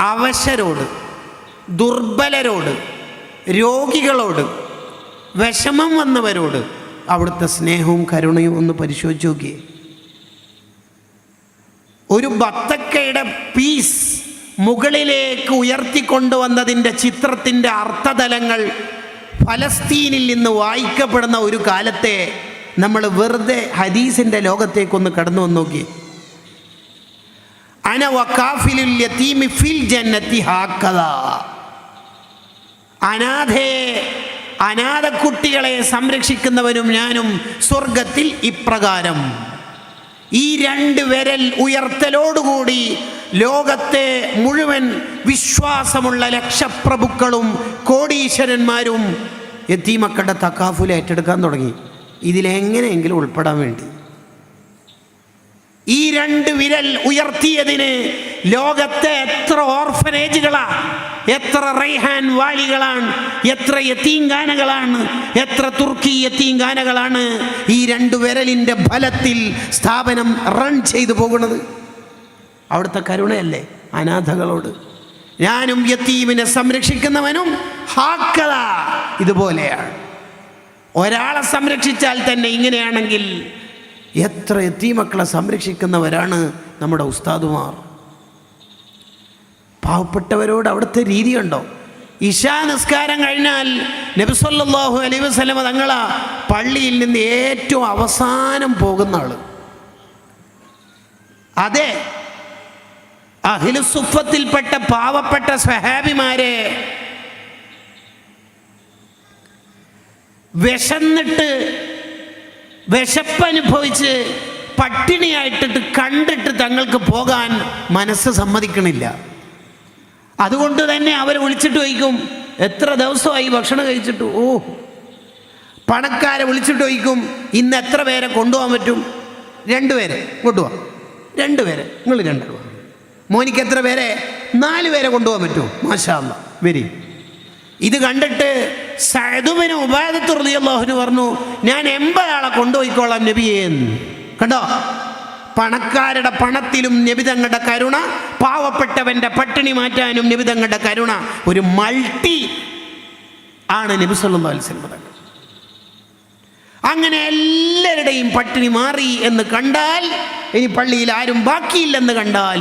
അവശരോട് ദുർബലരോട് രോഗികളോട് വിഷമം വന്നവരോട് അവിടുത്തെ സ്നേഹവും കരുണയും ഒന്ന് പരിശോധിച്ച് നോക്കിയേ. ഒരു ബത്തക്കയുടെ പീസ് മുകളിലേക്ക് ഉയർത്തിക്കൊണ്ടുവന്നതിന്റെ ചിത്രത്തിന്റെ അർത്ഥതലങ്ങൾ ഫലസ്തീനിൽ നിന്ന് വായിക്കപ്പെടുന്ന ഒരു കാലത്തെ നമ്മൾ വെറുതെ ഹദീസിന്റെ ലോകത്തേക്കൊന്ന് കടന്നു വന്ന് നോക്കി അന വക്കാഫിലുൽ യതീമി ഫിൽ ജന്നത്തി ഹാക്കത അനാഥയെ അനാഥക്കുട്ടികളെ സംരക്ഷിക്കുന്നവനും ഞാനും സ്വർഗത്തിൽ ഇപ്രകാരം. ഈ രണ്ട് വിരൽ ഉയർത്തലോടുകൂടി ലോകത്തെ മുഴുവൻ വിശ്വാസമുള്ള ലക്ഷപ്രഭുക്കളും കോടീശ്വരന്മാരും എത്തീമക്കളുടെ തക്കാഫുൽ ഏറ്റെടുക്കാൻ തുടങ്ങി. ഇതിലെങ്ങനെയെങ്കിലും ഉൾപ്പെടാൻ വേണ്ടി. ഈ രണ്ട് വിരൽ ഉയർത്തിയതിന് ലോകത്തെ എത്ര ഓർഫനേജുകളാ എത്ര റൈഹാൻ വാലികളാണ് എത്ര യത്തീങ്കാനകളാണ് എത്ര തുർക്കി യത്തീങ്കാനകളാണ് ഈ രണ്ട് വിരലിന്റെ ഫലത്തിൽ സ്ഥാപനം റൺ ചെയ്തു പോകുന്നത്. അവിടുത്തെ കരുണയല്ലേ അനാഥകളോട്. ഞാനും യത്തീമിനെ സംരക്ഷിക്കുന്നവനും ഹാക്കത ഇതുപോലെയാണ്. ഒരാളെ സംരക്ഷിച്ചാൽ തന്നെ ഇങ്ങനെയാണെങ്കിൽ എത്ര എത്തീമക്കളെ സംരക്ഷിക്കുന്നവരാണ് നമ്മുടെ ഉസ്താദുമാർ? പാവപ്പെട്ടവരോട് അവിടുത്തെ രീതിയുണ്ടോ? ഇഷാ നിസ്കാരം കഴിഞ്ഞാൽ നബിസ്വല്ലാഹു അലൈ വസ്ലമ തങ്ങളാ പള്ളിയിൽ നിന്ന് ഏറ്റവും അവസാനം പോകുന്ന ആൾ. അതെ അഖിലുസുഫത്തിൽപ്പെട്ട പാവപ്പെട്ട സഹാബിമാരെ വിശന്നിട്ട് വിശപ്പനുഭവിച്ച് പട്ടിണിയായിട്ടിട്ട് കണ്ടിട്ട് തങ്ങൾക്ക് പോകാൻ മനസ്സ് സമ്മതിക്കണില്ല. അതുകൊണ്ട് തന്നെ അവർ വിളിച്ചിട്ട് വയ്ക്കും എത്ര ദിവസമായി ഭക്ഷണം കഴിച്ചിട്ട്? ഓ പണക്കാരെ വിളിച്ചിട്ട് വയ്ക്കും ഇന്ന് എത്ര പേരെ കൊണ്ടുപോകാൻ പറ്റും? രണ്ടുപേരെ കൊണ്ടുപോകാം രണ്ടുപേരെ നിങ്ങൾ രണ്ടുപേരെ മോനിക്ക് എത്ര പേരെ? നാല് പേരെ കൊണ്ടുപോകാൻ പറ്റും. മാഷാ വരി. ഇത് കണ്ടിട്ട് സഅദുബിന് ഉപാദത്തുറിയാഹുന് പറഞ്ഞു ഞാൻ എൺപതാളെ കൊണ്ടുപോയിക്കോളാം നബിയേന്ന് കണ്ടോ? പണക്കാരുടെ പണത്തിലും നിബിതങ്ങളുടെ കരുണ പാവപ്പെട്ടവന്റെ പട്ടിണി മാറ്റാനും നിബിതങ്ങളുടെ കരുണ ഒരു മൾട്ടി ആണ് നബി സല്ലല്ലാഹു അലൈഹി വസല്ലം അങ്ങനെ എല്ലാവരുടെയും പട്ടിണി മാറി എന്ന് കണ്ടാൽ ഇനി പള്ളിയിൽ ആരും ബാക്കിയില്ലെന്ന് കണ്ടാൽ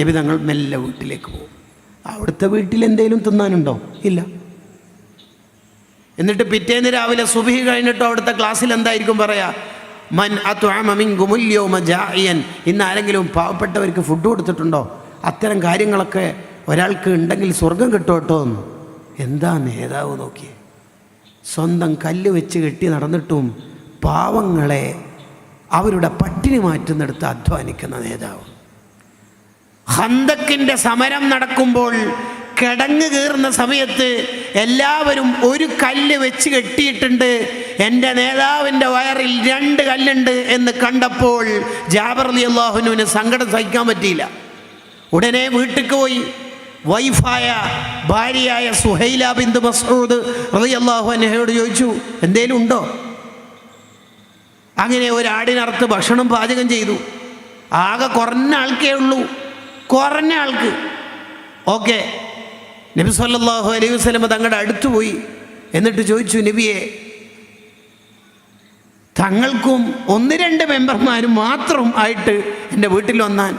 നബി തങ്ങൾ മെല്ലെ വീട്ടിലേക്ക് പോകും. അവിടുത്തെ വീട്ടിൽ എന്തെങ്കിലും തിന്നാനുണ്ടോ? ഇല്ല. എന്നിട്ട് പിറ്റേന്ന് രാവിലെ സുബഹി കഴിഞ്ഞിട്ട് അവിടുത്തെ ക്ലാസ്സിൽ എന്തായിരിക്കും പറയാ? മൻ മജായൻ ഇന്ന് ആരെങ്കിലും പാവപ്പെട്ടവർക്ക് ഫുഡ് കൊടുത്തിട്ടുണ്ടോ? അത്തരം കാര്യങ്ങളൊക്കെ ഒരാൾക്ക് ഉണ്ടെങ്കിൽ സ്വർഗം കിട്ടും കേട്ടോ എന്ന്. എന്താ നേതാവ് നോക്കിയേ? സ്വന്തം കല്ല് വെച്ച് കെട്ടി നടന്നിട്ടും പാവങ്ങളെ അവരുടെ പട്ടിണി മാറ്റുന്നിടത്ത് അധ്വാനിക്കുന്ന നേതാവ്. ഹന്തക്കിന്റെ സമരം നടക്കുമ്പോൾ കിടങ്ങ് കീറുന്ന സമയത്ത് എല്ലാവരും ഒരു കല്ല് വെച്ച് കെട്ടിയിട്ടുണ്ട്. എന്റെ നേതാവിന്റെ വയറിൽ രണ്ട് കല്ലുണ്ട് എന്ന് കണ്ടപ്പോൾ ജാബർ അലി അള്ളാഹുനുവിന് സങ്കടം സഹിക്കാൻ പറ്റിയില്ല. ഉടനെ വീട്ടിൽ പോയി. വൈഫായ ഭാര്യയായ സുഹൈല ബിന്ദു മസൂദ് റളിയല്ലാഹു അൻഹയോട് ചോദിച്ചു എന്തേലും ഉണ്ടോ? അങ്ങനെ ഒരാടിനറുത്ത് ഭക്ഷണം പാചകം ചെയ്തു. ആകെ കുറഞ്ഞ ആൾക്കേ ഉള്ളൂ. കുറഞ്ഞ ആൾക്ക്. ഓക്കെ. നബി സല്ലാഹു അലൈഹി വസ്ലമ തങ്ങളുടെ അടുത്ത് പോയി. എന്നിട്ട് ചോദിച്ചു നബിയെ തങ്ങൾക്കും ഒന്ന് രണ്ട് മെമ്പർമാരും മാത്രം ആയിട്ട് എന്റെ വീട്ടിൽ വന്നാൽ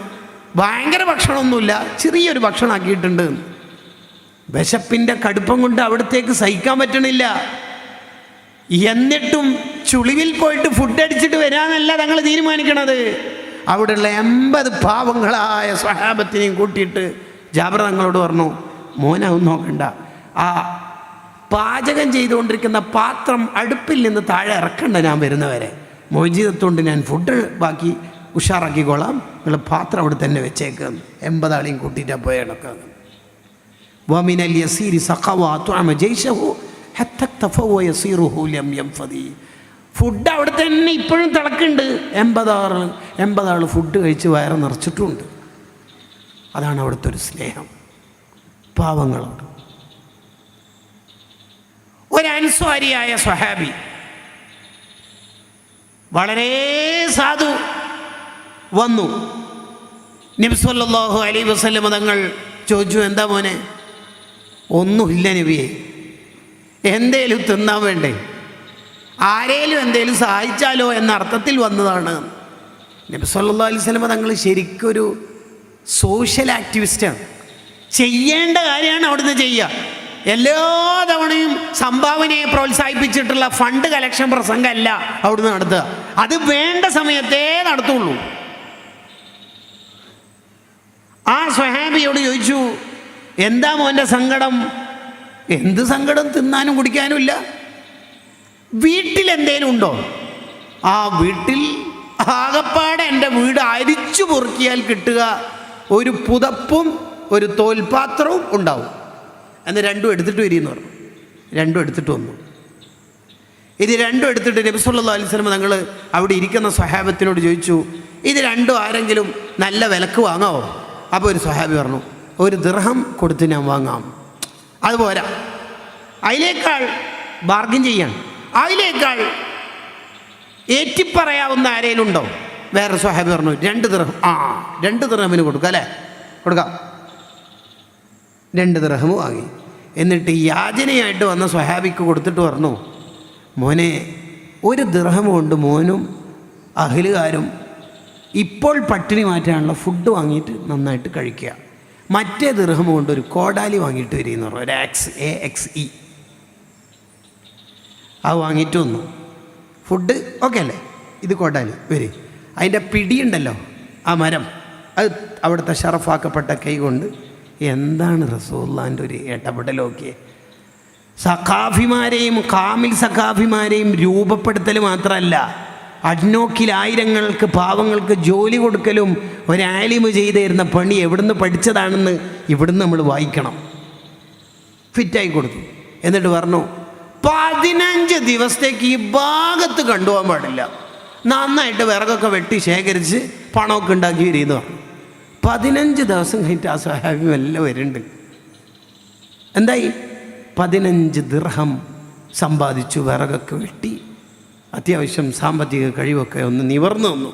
ഭയങ്കര ഭക്ഷണമൊന്നുമില്ല ചെറിയൊരു ഭക്ഷണമാക്കിയിട്ടുണ്ട്. വിശപ്പിന്റെ കടുപ്പം കൊണ്ട് അവിടത്തേക്ക് സഹിക്കാൻ പറ്റണില്ല. എന്നിട്ടും ചുളിവിൽ പോയിട്ട് ഫുഡ് അടിച്ചിട്ട് വരാനല്ല തങ്ങൾ തീരുമാനിക്കണത്. അവിടെയുള്ള എൺപത് പാവങ്ങളായ സ്വഹാബത്തിനെയും കൂട്ടിയിട്ട് ജാബർ തങ്ങളോട് പറഞ്ഞു മോനാവും നോക്കണ്ട. ആ പാചകം ചെയ്തുകൊണ്ടിരിക്കുന്ന പാത്രം അടുപ്പിൽ നിന്ന് താഴെ ഇറക്കണ്ട ഞാൻ വരുന്നവരെ. മോചിതത്തോണ്ട് ഞാൻ ഫുഡ് ബാക്കി ഉഷാറാക്കിക്കോളാം. നിങ്ങൾ പാത്രം അവിടെ തന്നെ വെച്ചേക്കുന്നു എൺപതാളിയും കൂട്ടിയിട്ട് പോയ ഇടക്കുന്നത് വമിനൽ യസീരി സഖവ ത്വാമ യസീറുഹു ലം ഫുഡ് അവിടെ തന്നെ ഇപ്പോഴും തിളക്കുണ്ട്. എൺപതാറ് എൺപതാൾ ഫുഡ് കഴിച്ച് വയറ് നിറച്ചിട്ടുമുണ്ട്. അതാണ് അവിടുത്തെ ഒരു സ്നേഹം. പാവങ്ങളോട് ഒരൻസ്വാരിയായ സ്വഹാബി വളരെ സാധു വന്നു. നബ്സല്ലാഹു അലൈ വസല്ലമ തങ്ങൾ ചോദിച്ചു എന്താ മോനെ? ഒന്നുമില്ല നബിയെ. എന്തേലും തിന്നാൻ വേണ്ടേ? ആരേലും എന്തേലും സഹായിച്ചാലോ എന്ന അർത്ഥത്തിൽ വന്നതാണ്. നബി സല്ലാ അലൈഹി തങ്ങൾ ശരിക്കൊരു സോഷ്യൽ ആക്ടിവിസ്റ്റാണ്. ചെയ്യേണ്ട കാര്യമാണ് അവിടുന്ന് ചെയ്യുക. എല്ലാ തവണയും സംഭാവനയെ പ്രോത്സാഹിപ്പിച്ചിട്ടുള്ള ഫണ്ട് കലക്ഷൻ പ്രസംഗമല്ല അവിടുന്ന് നടത്തുക. അത് വേണ്ട സമയത്തേ നടത്തുള്ളൂ. ആ സ്വഹാബിയോട് ചോദിച്ചു എന്താ മോന്റെ സങ്കടം? എന്ത് സങ്കടം? തിന്നാനും കുടിക്കാനും ഇല്ല. വീട്ടിൽ എന്തേലും ഉണ്ടോ? ആ വീട്ടിൽ ആകപ്പാടെ എന്റെ വീട് അരിച്ചു പൊറുക്കിയാൽ കിട്ടുക. ഒരു പുതപ്പും ഒരു തോൽപാത്രവും ഉണ്ടാവും. എന്ന് രണ്ടും എടുത്തിട്ട് വരിയെന്ന് പറഞ്ഞു. രണ്ടും എടുത്തിട്ട് വന്നു. ഇത് രണ്ടും എടുത്തിട്ട് നബിസുല്ലാ അലിസ്ലമ ഞങ്ങൾ അവിടെ ഇരിക്കുന്ന സ്വഹാബത്തിനോട് ചോദിച്ചു ഇത് രണ്ടും ആരെങ്കിലും നല്ല വിലക്ക് വാങ്ങാവോ? അപ്പോൾ ഒരു സ്വഹാബി പറഞ്ഞു ഒരു ദൃഹം കൊടുത്ത് ഞാൻ വാങ്ങാം. അതുപോരാ അതിനേക്കാൾ ബാർഗിൻ ചെയ്യാൻ അതിനേക്കാൾ ഏറ്റിപ്പറയാവുന്ന ആരേലുണ്ടോ വേറെ സ്വഹാബി പറഞ്ഞു രണ്ട് ദൃഹം ആ രണ്ട് ദൃഹമിന് കൊടുക്കാം അല്ലേ? കൊടുക്കാം. രണ്ട് ദൃഹം വാങ്ങി. എന്നിട്ട് യാചനയായിട്ട് വന്ന സ്വഹാബിക്ക് കൊടുത്തിട്ട് പറഞ്ഞു മോനെ ഒരു ദൃഹം കൊണ്ട് മോനും അഖിലുകാരും ഇപ്പോൾ പട്ടിണി മാറ്റാനുള്ള ഫുഡ് വാങ്ങിയിട്ട് നന്നായിട്ട് കഴിക്കുക. മറ്റേ ദൃഹം കൊണ്ട് ഒരു കോടാലി വാങ്ങിയിട്ട് വരികയെന്ന് പറഞ്ഞു. ഒരു ആക്സ് എ എക്സ് ഇ അത് വാങ്ങിയിട്ട് വന്നു. ഫുഡ് ഓക്കെ അല്ലേ? ഇത് കോടാലി വരി. അതിന്റെ പിടിയുണ്ടല്ലോ ആ മരം. അത് അവിടുത്തെ ഷറഫാക്കപ്പെട്ട കൈ കൊണ്ട് എന്താണ് റസൂള്ളാന്റെ ഒരു ഇടപെടലൊക്കെ? സഖാഫിമാരെയും കാമിൽ സഖാഫിമാരെയും രൂപപ്പെടുത്തൽ മാത്രമല്ല അഡ്നോക്കിൽ ആയിരങ്ങൾക്ക് പാവങ്ങൾക്ക് ജോലി കൊടുക്കലും ഒരാലിമ് ചെയ്തിരുന്ന പണി എവിടുന്ന് പഠിച്ചതാണെന്ന് ഇവിടുന്ന് നമ്മൾ വായിക്കണം. ഫിറ്റായി കൊടുത്തു. എന്നിട്ട് പറഞ്ഞു പതിനഞ്ച് ദിവസത്തേക്ക് ഈ ഭാഗത്ത് കണ്ടുപോകാൻ പാടില്ല. നന്നായിട്ട് വിറകൊക്കെ വെട്ടി ശേഖരിച്ച് പണമൊക്കെ ഉണ്ടാക്കി വരിയെന്ന് പറഞ്ഞു. പതിനഞ്ച് ദിവസം കഴിഞ്ഞിട്ട് ആ സഹാബി എല്ലാം വരുന്നുണ്ട്. എന്തായി? പതിനഞ്ച് ദിർഹം സമ്പാദിച്ചു വിറകൊക്കെ വെട്ടി. അത്യാവശ്യം സാമ്പത്തിക കഴിവൊക്കെ ഒന്ന് നിവർന്നു വന്നു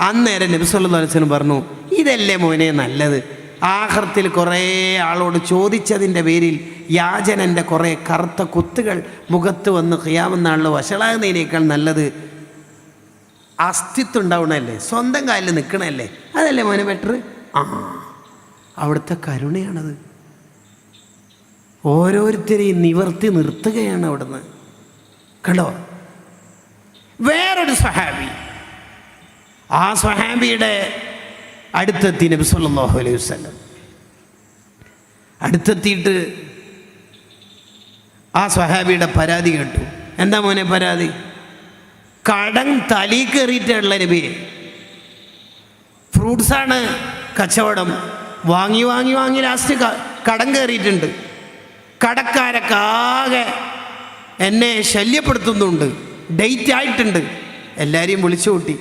അന്നേരം നബിസ്വല്ലാസ്വലം പറഞ്ഞു ഇതല്ലേ മോനെ നല്ലത്? ആഹൃത്തിൽ കുറേ ആളോട് ചോദിച്ചതിന്റെ പേരിൽ യാചനന്റെ കുറേ കറുത്ത കുത്തുകൾ മുഖത്ത് വന്ന് ഖിയാമെന്നാളിൽ വഷളാകുന്നതിനേക്കാൾ നല്ലത്. അസ്തിത്വം ഉണ്ടാവണല്ലേ സ്വന്തം കാലിൽ നിൽക്കണല്ലേ അതല്ലേ മോനെ ബെറ്റർ? ആ അവിടുത്തെ കരുണയാണത്. ഓരോരുത്തരെയും നിവർത്തി നിർത്തുകയാണ് അവിടുന്ന്. കണ്ടോ? വേറൊരു സഹാബി ആ സഹാബിയുടെ അടുത്തെത്തി നബി സല്ലല്ലാഹു അലൈഹി വസ്ലം അടുത്തെത്തിയിട്ട് ആ സ്വഹാബിയുടെ പരാതി കേട്ടു. എന്താ മോനെ പരാതി? കടം തലി കയറിയിട്ടുള്ള നബിയെ ഫ്രൂട്ട്സാണ് കച്ചവടം. വാങ്ങി വാങ്ങി വാങ്ങി ലാസ്റ്റ് കടം കയറിയിട്ടുണ്ട്. കടക്കാരൊക്കെ ആകെ എന്നെ ശല്യപ്പെടുത്തുന്നുണ്ട്. ഡേറ്റ് ആയിട്ടുണ്ട്. എല്ലാവരെയും വിളിച്ചു കൂട്ടി.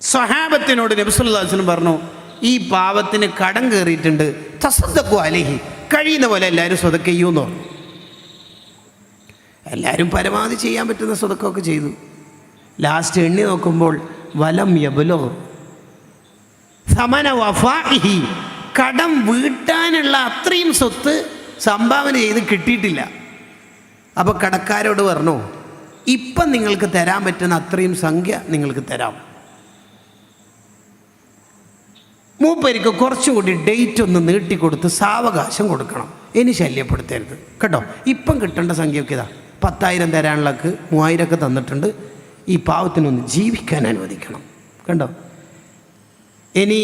സ്വഹാബത്തിനോട് നബിസുല്ലാസ്ലം പറഞ്ഞു ഈ പാവത്തിന് കടം കയറിയിട്ടുണ്ട്. തസദ്ദക്കു അലഹി. കഴിയുന്ന പോലെ എല്ലാവരും സ്വതക്കെയ്യൂന്ന് പറഞ്ഞു. എല്ലാവരും പരമാവധി ചെയ്യാൻ പറ്റുന്ന സ്വതക്കമൊക്കെ ചെയ്തു. ലാസ്റ്റ് എണ്ണി നോക്കുമ്പോൾ വലം യബലോ സമന വഫാഹി കടം വീട്ടാനുള്ള അത്രയും സ്വത്ത് സംഭാവന ചെയ്ത് കിട്ടിയിട്ടില്ല. അപ്പോൾ കടക്കാരോട് പറഞ്ഞു ഇപ്പം നിങ്ങൾക്ക് തരാൻ പറ്റുന്ന അത്രയും സംഖ്യ നിങ്ങൾക്ക് തരാം. മൂപ്പരിക്ക് കുറച്ചുകൂടി ഡേറ്റ് ഒന്ന് നീട്ടിക്കൊടുത്ത് സാവകാശം കൊടുക്കണം. ഇനി ശല്യപ്പെടുത്തരുത്. കേട്ടോ? ഇപ്പം കിട്ടേണ്ട സംഖ്യയൊക്കെ ഇതാ. പത്തായിരം തരാനുള്ളക്ക് മൂവായിരമൊക്കെ തന്നിട്ടുണ്ട്. ഈ പാവത്തിനൊന്ന് ജീവിക്കാൻ അനുവദിക്കണം. കണ്ടോ? ഇനി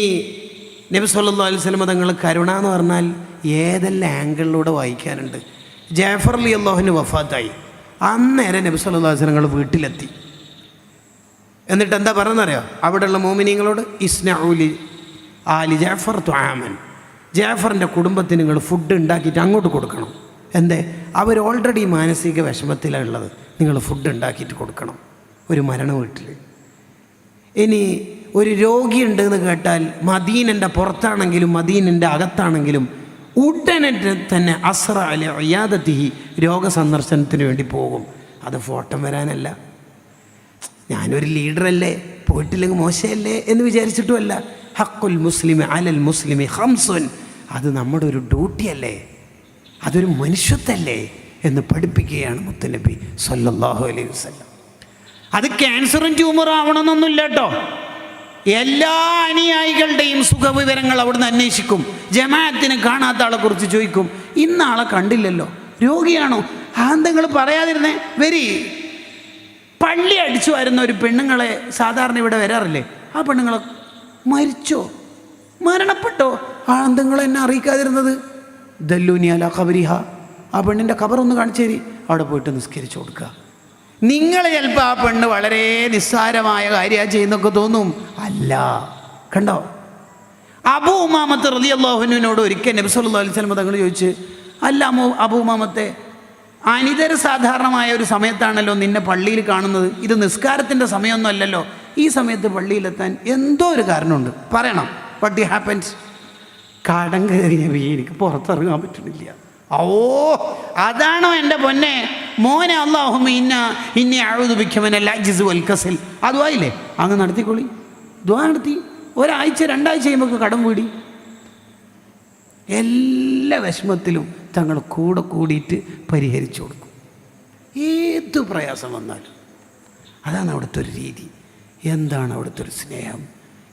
നബി സല്ലല്ലാഹു അലൈഹി വസല്ലം തങ്ങൾ കരുണ എന്ന് പറഞ്ഞാൽ ഏതെല്ലാം ആംഗിളിലൂടെ വായിക്കാനുണ്ട്. ജാഫർ അലി അള്ളാഹുവിന് വഫാത്തായി അന്നേരം നബി അലൈഹി വസല്ലം വീട്ടിലെത്തി. എന്നിട്ട് എന്താ പറഞ്ഞറിയോ അവിടെയുള്ള മോമിനിങ്ങളോട് ഇസ്നൌലി ആലി ജാഫർ ത്വാമൻ ജാഫറിന്റെ കുടുംബത്തിന് നിങ്ങൾ ഫുഡ് ഉണ്ടാക്കിയിട്ട് അങ്ങോട്ട് കൊടുക്കണം. എന്തേ? അവർ ഓൾറെഡി മാനസിക വിഷമത്തിലാണ് ഉള്ളത്. നിങ്ങൾ ഫുഡ് ഉണ്ടാക്കിയിട്ട് കൊടുക്കണം. ഒരു മരണ വീട്ടിൽ ഇനി ഒരു രോഗിയുണ്ട് എന്ന് കേട്ടാൽ മദീനന്റെ പുറത്താണെങ്കിലും മദീനന്റെ അകത്താണെങ്കിലും ഉടനെ തന്നെ അസ്ര അല്ലെ അയ്യാദത്തിഹി രോഗസന്ദർശനത്തിന് വേണ്ടി പോകും. അത് ഫോട്ടം വരാനല്ല. ഞാനൊരു ലീഡറല്ലേ? പോയിട്ടില്ലെങ്കിൽ മോശമല്ലേ എന്ന് വിചാരിച്ചിട്ടുമല്ല. ഹക്കുൽ മുസ്ലിം അലൽ മുസ്ലിം ഹംസുൻ അത് നമ്മുടെ ഒരു ഡ്യൂട്ടിയല്ലേ? അതൊരു മനുഷ്യത്തല്ലേ എന്ന് പഠിപ്പിക്കുകയാണ് മുത്തനബി സല്ലാഹു അലൈഹി വസ്ലം അത് ക്യാൻസറും ട്യൂമറും ആവണമെന്നൊന്നുമില്ല കേട്ടോ. എല്ലാ അനുയായികളുടെയും സുഖവിവരങ്ങൾ അവിടുന്ന് അന്വേഷിക്കും. ജമാഅത്തിന് കാണാത്ത ആളെ കുറിച്ച് ചോദിക്കും. ഇന്ന ആളെ കണ്ടില്ലല്ലോ. രോഗിയാണോ? ആന്തങ്ങൾ പറയാതിരുന്നേ? വരി. പള്ളി അടിച്ചു വരുന്ന ഒരു പെണ്ണുങ്ങളെ സാധാരണ ഇവിടെ വരാറില്ലേ? ആ പെണ്ണുങ്ങളെ മരിച്ചോ? മരണപ്പെട്ടോ? ആന്തങ്ങൾ എന്നെ അറിയിക്കാതിരുന്നത്? ദല്ലൂനിയാല കബരിഹ ആ പെണ്ണിന്റെ കബറൊന്ന് കാണിച്ചു തരി അവിടെ പോയിട്ട് നിസ്കരിച്ചു കൊടുക്കുക നിങ്ങൾ ചിലപ്പോൾ ആ പെണ്ണ് വളരെ നിസ്സാരമായ കാര്യമാണ് ചെയ്യുന്നൊക്കെ തോന്നും. അല്ല. കണ്ടോ? അബു ഉമാമത്ത് റതി അള്ളാഹുനോട് ഒരിക്കൽ നബി സല്ലല്ലാഹു അലൈഹി സ്വലമ തങ്ങൾ ചോദിച്ച് അല്ല അമു അബു ഉമാമത്തെ അനിതര സാധാരണമായ ഒരു സമയത്താണല്ലോ നിന്നെ പള്ളിയിൽ കാണുന്നത്? ഇത് നിസ്കാരത്തിന്റെ സമയമൊന്നും അല്ലല്ലോ ഈ സമയത്ത് പള്ളിയിലെത്താൻ എന്തോ ഒരു കാരണമുണ്ട്. പറയണം. വട്ട് ഹാപ്പൻസ് കടം കയറിയ വീ എനിക്ക് പുറത്തിറങ്ങാൻ പറ്റുന്നില്ല. ഓ അതാണോ എന്റെ പൊന്നെ? മോനെ അള്ളാഹു ഇന്ന ഇന്നെ അഴുതുപിക്കുമനല്ല ജിസ് വൽക്കസിൽ അതുമായില്ലേ അങ്ങ് നടത്തിക്കൊള്ളി ദ്വാ നടത്തി. ഒരാഴ്ച രണ്ടാഴ്ച കഴിയുമ്പോൾ കടം വീടി. എല്ലാ വിഷമത്തിലും തങ്ങൾ കൂടെ കൂടിയിട്ട് പരിഹരിച്ചു കൊടുക്കും. ഏത് പ്രയാസം വന്നാലും. അതാണ് അവിടുത്തെ ഒരു രീതി. എന്താണ് അവിടുത്തെ ഒരു സ്നേഹം?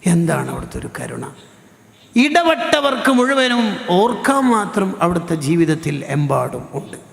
എന്താണ് അവിടുത്തെ ഒരു കരുണ? ഇടപെട്ടവർക്ക് മുഴുവനും ഓർക്കാൻ മാത്രം അവിടുത്തെ ജീവിതത്തിൽ എമ്പാടും ഉണ്ട്.